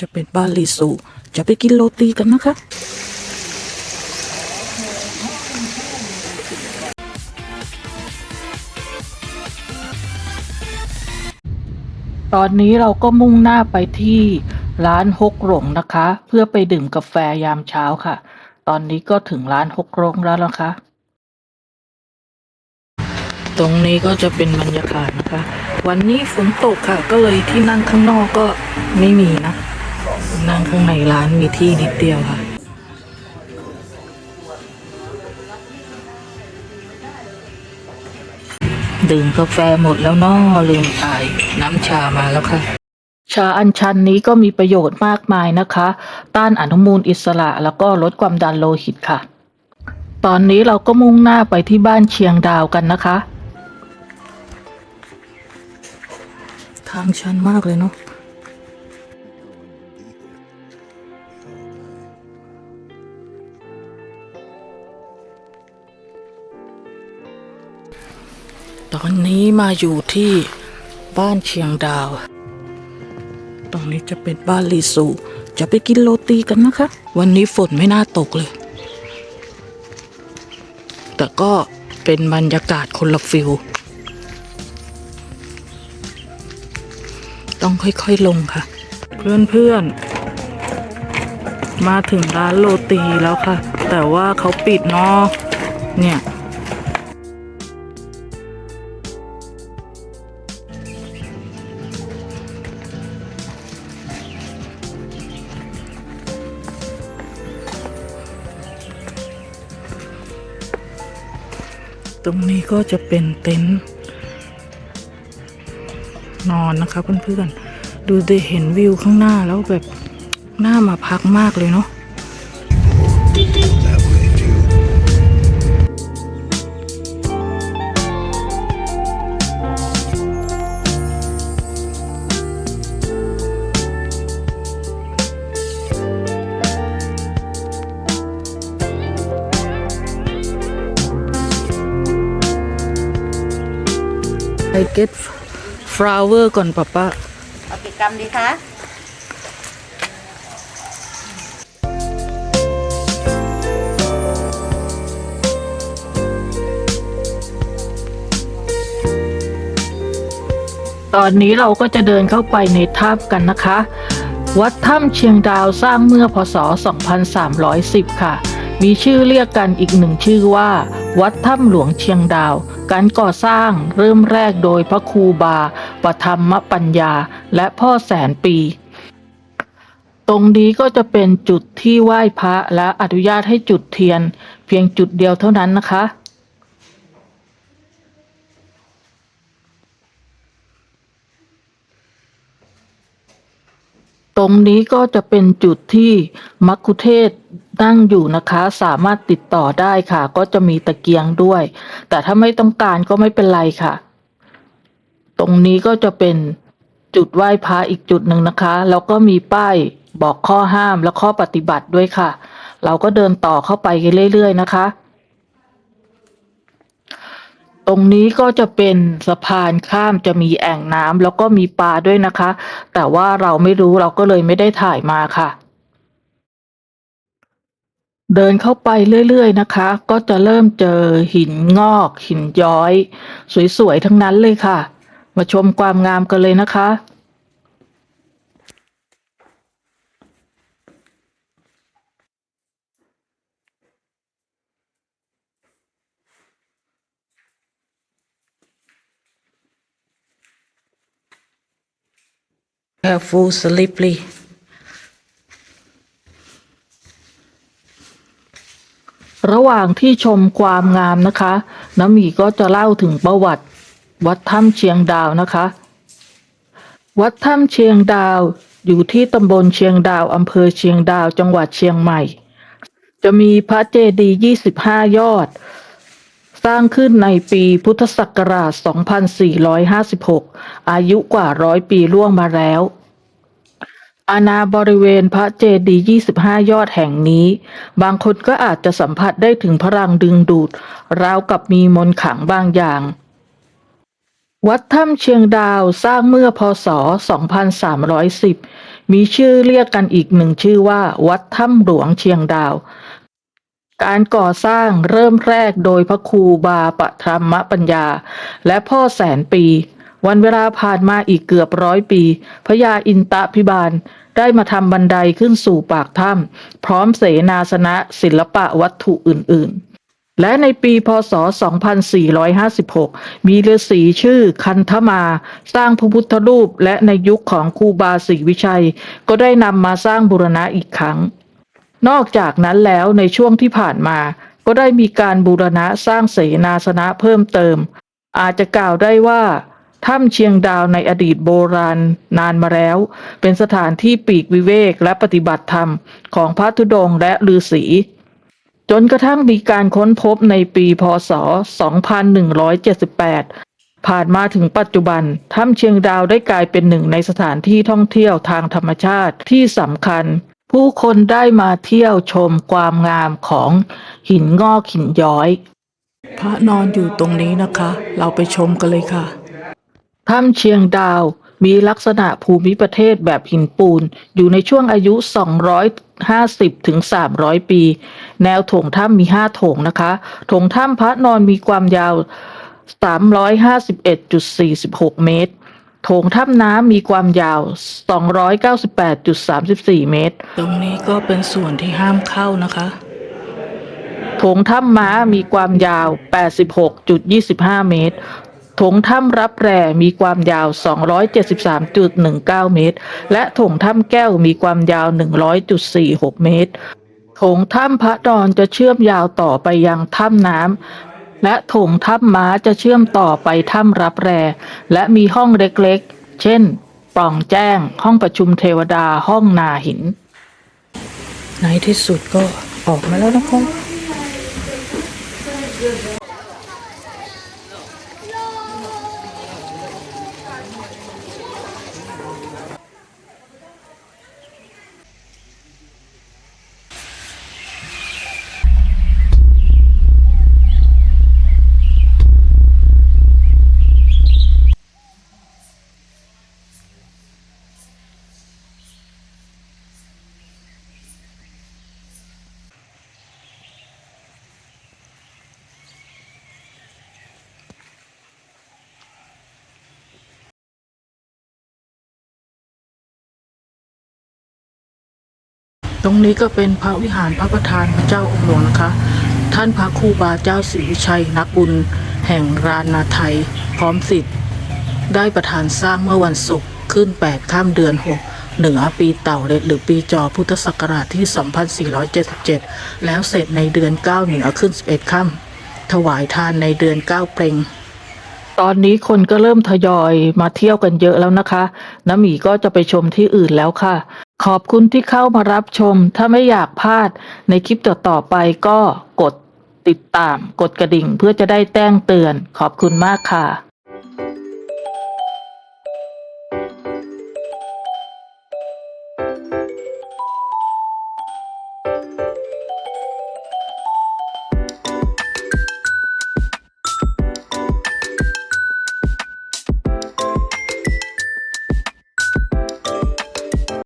จะเป็นบ้านลีซูจะไปกินโรตีกันนะคะตอนนี้เราก็มุ่งหน้าไปที่ร้านฮกหลงนะคะ เพื่อไปดื่มกาแฟยามเช้าค่ะ ตอนนี้ก็ถึงร้านฮกหลงแล้วนะคะ ตรงนี้ก็จะเป็นบรรยากาศนะคะ วันนี้ฝนตกค่ะ ก็เลยที่นั่งข้างนอกก็ไม่มีนะ นั่งข้างในร้านมีที่นิดเดียวค่ะดื่มกาแฟหมดแล้วเนาะลืมตายน้ำชามาแล้วค่ะ ชาอัญชันนี้ก็มีประโยชน์มากมายนะคะ ต้านอนุมูลอิสระแล้วก็ลดความดันโลหิตค่ะ ตอนนี้เราก็มุ่งหน้าไปที่บ้านเชียงดาวกันนะคะ ทางชันมากเลยเนาะ ตอนนี้มาอยู่ที่บ้านเชียงดาว ตรงนี้จะเป็นบ้านลีซูจะไปกินโรตีกันนะคะ วันนี้ฝนไม่น่าตกเลย แต่ก็เป็นบรรยากาศคนละฟิลต้องค่อยๆลงค่ะ เพื่อนๆ มาถึงร้านโรตีแล้วค่ะ แต่ว่าเขาปิดเนาะเนี่ย ตรงนี้ก็จะเป็นเต็นท์นอนนะคะเพื่อนๆ ดูได้เห็นวิวข้างหน้าแล้วแบบน่ามาพักมากเลยเนาะ I get flower ก่อนป้าป้าเอากี่กรัมดีคะตอนนี้เราก็จะเดินเข้าไปในถ้ำกันนะคะ วัดถ้ำเชียงดาวสร้างเมื่อพศ 2310 ค่ะ มีชื่อเรียกกันอีกหนึ่งชื่อว่า วัดถ้ำหลวงเชียงดาว การก่อสร้างเริ่มแรกโดยพระครูบาปธรรมปัญญาและพ่อแสนปี ตรงนี้ก็จะเป็นจุดที่ไหว้พระและอนุญาตให้จุดเทียน เพียงจุดเดียวเท่านั้นนะคะตรงนี้ก็จะเป็นจุดที่มัคคุเทศ นั่งอยู่นะคะ สามารถติดต่อได้ค่ะ ก็จะมีตะเกียงด้วย แต่ถ้าไม่ต้องการก็ไม่เป็นไรค่ะ ตรงนี้ก็จะเป็นจุดไหว้พระอีกจุดหนึ่งนะคะ แล้วก็มีป้ายบอกข้อห้ามและข้อปฏิบัติด้วยค่ะ เราก็เดินต่อเข้าไปเรื่อยๆนะคะ ตรงนี้ก็จะเป็นสะพานข้ามจะมีแอ่งน้ำแล้วก็มีปลาด้วยนะคะ แต่ว่าเราไม่รู้เราก็เลยไม่ได้ถ่ายมาค่ะ เดินเข้าไปเรื่อยๆนะคะ ก็จะเริ่มเจอหินงอก หินย้อย สวยๆทั้งนั้นเลยค่ะ มาชมความงามกันเลยนะคะ Careful slippery ระหว่างที่ชมความงามนะคะ น้ำหมีก็จะเล่าถึงประวัติ วัดถ้ำเชียงดาวนะคะ วัดถ้ำเชียงดาวอยู่ที่ตำบลเชียงดาวอำเภอเชียงดาวจังหวัดเชียงใหม่ จะมีพระเจดีย์25 ยอด สร้างขึ้นในปีพุทธศักราช 2456 อายุกว่าร้อยปีล่วงมาแล้ว อาณาบริเวณพระเจดีย์ 25 ยอดแห่งนี้ บางคนก็อาจจะสัมผัสได้ถึงพลังดึงดูด ราวกับมีมนต์ขลังบางอย่าง วัดถ้ำเชียงดาวสร้างเมื่อพศ 2310 มีชื่อเรียกกันอีกหนึ่งชื่อว่า วัดถ้ำหลวงเชียงดาว การก่อสร้างเริ่มแรกโดยพระครูบาปธรรมปัญญา และพ่อแสนปี วันเวลาผ่านมาอีกเกือบร้อยปีพระยาอินตะพิบาลได้มาทำบันไดขึ้นสู่ปากถ้ำพร้อมเสนาสนะศิลปะวัตถุอื่น ๆ และในปีพศ 2456 มีฤาษีชื่อคันธมา สร้างพระพุทธรูปและในยุคของครูบาศรีวิชัย ก็ได้นำมาสร้างบูรณะอีกครั้ง นอกจากนั้นแล้วในช่วงที่ผ่านมา ก็ได้มีการบูรณะสร้างเสนาสนะเพิ่มเติม อาจจะกล่าวได้ว่า ถ้ำเชียงดาวในอดีตโบราณนานมาแล้ว เป็นสถานที่ปีกวิเวกและปฏิบัติธรรมของพระธุดงค์และฤาษีจนกระทั่งมีการค้นพบในปีพศ 2178 ผ่านมาถึงปัจจุบัน ถ้ำเชียงดาวได้กลายเป็นหนึ่งในสถานที่ท่องเที่ยวทางธรรมชาติที่สำคัญ ผู้คนได้มาเที่ยวชมความงามของหินงอกหินย้อย พระนอนอยู่ตรงนี้นะคะ เราไปชมกันเลยค่ะ ถ้ำเชียงดาวมีลักษณะภูมิประเทศแบบหินปูน อยู่ในช่วงอายุ 250ถึง300 ปี แนวโถงถ้ำมี 5 โถงนะคะ โถงถ้ำพระนอนมีความยาว 351.46 เมตร โถงถ้ำน้ำมีความยาว 298.34 เมตร ตรงนี้ก็เป็นส่วนที่ห้ามเข้านะคะ โถงถ้ำม้ามีความยาว 86.25 เมตรโถงถ้ำรับแร่มีความยาว 273.19 เมตร และถงถ้ำแก้วมีความยาว 100.46 เมตรถงถ้ำพระดอนจะเชื่อมยาวต่อไปยังถ้ำน้ำและถงถ้ำม้าจะเชื่อมต่อไปถ้ำรับแร่และมีห้องเล็กๆ เช่นปล่องแจ้ง ห้องประชุมเทวดาห้องนาหิน ในที่สุดก็ออกมาแล้วนะครับ รงนี้ก็เป็นพระวิหารพระประธานพระเจ้าองค์หลวงนะคะ ท่านพระครูบาเจ้าศรีวิชัยนักบุญ แห่งรานาไทย พร้อมสิทธิ์ ได้ประธานสร้างเมื่อวันศุกร์ขึ้น 8 ข้ามเดือน 6 เหนือปีเต่าเล็ดหรือปีจอพุทธศักราชที่ 2477 แล้วเสร็จในเดือน 9 เหนือขึ้น 11ค่ำถวายทานในเดือน 9 เปรง ตอนนี้คนก็เริ่มทยอยมาเที่ยวกันเยอะแล้วนะคะน้ำหมีก็จะไปชมที่อื่นแล้วค่ะ ขอบคุณที่เข้ามารับชม ถ้าไม่อยากพลาดในคลิปต่อๆไปก็กดติดตาม กดกระดิ่งเพื่อจะได้แจ้งเตือน ขอบคุณมากค่ะ